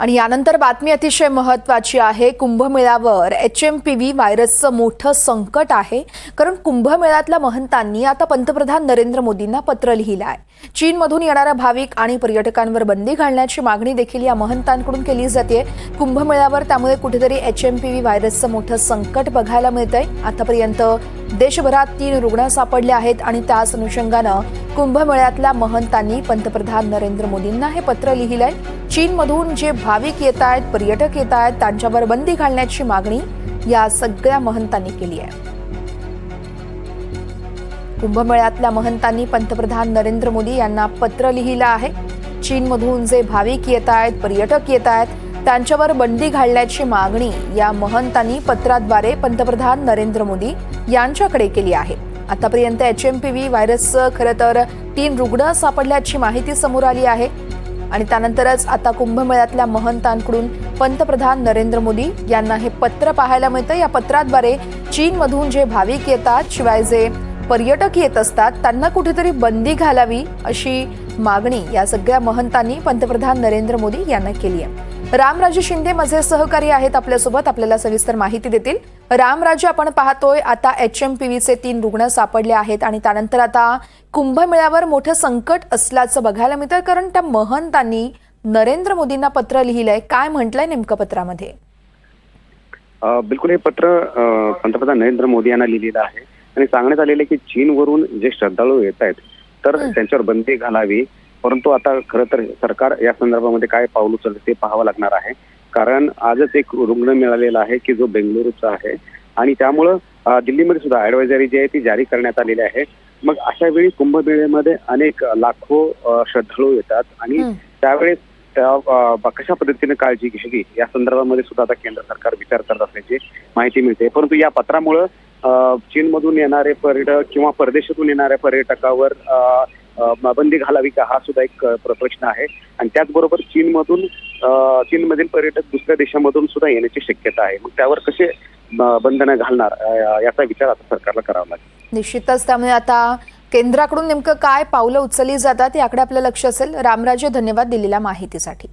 आणि यानंतर बातमी अतिशय महत्वाची आहे. कुंभमेळ्यावर एच एम पी व्ही व्हायरसचं मोठं संकट आहे. कारण कुंभमेळ्यातल्या महंतांनी आता पंतप्रधान नरेंद्र मोदींना पत्र लिहिलं आहे चीनमधून येणाऱ्या भाविक आणि पर्यटकांवर बंदी घालण्याची मागणी देखील या महंतांकडून केली जाते. कुंभमेळ्यावर त्यामुळे कुठेतरी एच एम पी व्ही व्हायरसचं मोठं संकट बघायला मिळतंय. आतापर्यंत देशभरात तीन रुग्ण सापडले आहेत आणि त्याच अनुषंगानं कुंभमेळ्यातल्या महंतांनी पंतप्रधान नरेंद्र मोदींना हे पत्र लिहिलंय. चीनमधून जे भाविक येत आहेत पर्यटक येत आहेत त्यांच्यावर बंदी घालण्याची मागणी या सगळ्या महंतांनी केली आहे. कुंभमेळ्यातल्या महंतांनी पंतप्रधान नरेंद्र मोदी यांना पत्र लिहिलं आहे. चीनमधून जे भाविक येत आहेत पर्यटक येत आहेत त्यांच्यावर बंदी घालण्याची मागणी या महंतांनी पत्राद्वारे पंतप्रधान नरेंद्र मोदी यांच्याकडे केली आहे. आतापर्यंत एच एम पी व्ही व्हायरसचं खरं तर तीन रुग्ण सापडल्याची माहिती समोर आली आहे. आणि त्यानंतरच आता कुंभमेळ्यातल्या महंतांकडून पंतप्रधान नरेंद्र मोदी यांना हे पत्र पाहायला मिळतं. या पत्राद्वारे चीनमधून जे भाविक येतात शिवाय जे पर्यटक येत असतात त्यांना कुठेतरी बंदी घालावी अशी मागणी या सगळ्या महंतांनी पंतप्रधान नरेंद्र मोदी यांना केली आहे. रामराजे शिंदे माझे सहकारी आहेत आपल्यासोबत. आपल्याला सविस्तर माहिती देतील. रामराजे आपण पाहतोय आता एच एम पी व्हीचे तीन रुग्ण सापडले आहेत आणि त्यानंतर आता कुंभमेळ्यावर मोठं संकट असल्याचं बघायला मिळतं कारण त्या महंतांनी नरेंद्र मोदींना पत्र लिहिलंय. काय म्हटलंय नेमकं पत्रामध्ये? बिलकुल हे पत्र पंतप्रधान नरेंद्र मोदी यांना लिहिलेलं आहे. आणि सांगण्यात आलेलं आहे की चीनवरून जे श्रद्धाळू येत आहेत तर त्यांच्यावर बंदी घालावी. परंतु आता खरं तर सरकार या संदर्भामध्ये काय पाऊल उचलते ते पाहावं लागणार आहे. कारण आजच एक रुग्ण मिळालेला आहे की जो बेंगलुरूचा आहे. आणि त्यामुळं दिल्लीमध्ये सुद्धा ऍडवायझरी जी आहे ती जारी करण्यात आलेली आहे. मग अशा वेळी कुंभमेळ्यामध्ये अनेक लाखो श्रद्धाळू येतात आणि. त्यावेळेस त्या कशा पद्धतीने काळजी घ्यावी या संदर्भामध्ये सुद्धा आता केंद्र सरकार विचार करत असल्याची माहिती मिळते. परंतु या पत्रामुळं चीनमधून येणारे पर्यटक किंवा परदेशातून येणाऱ्या पर्यटकावर बंदी घालावी का हा सुद्धा एक प्र- प्रश्न आहे. आणि त्याचबरोबर चीनमधून चीनमधील पर्यटक दुसऱ्या देशामधून सुद्धा येण्याची शक्यता आहे. मग त्यावर कसे बंधनं घालणार? याचा विचार आता सरकारला करावा लागेल. निश्चितच त्यामुळे आता केंद्राकडून नेमकं काय पावलं उचलली जातात याकडे आपलं लक्ष असेल. रामराजे धन्यवाद दिलेल्या माहितीसाठी.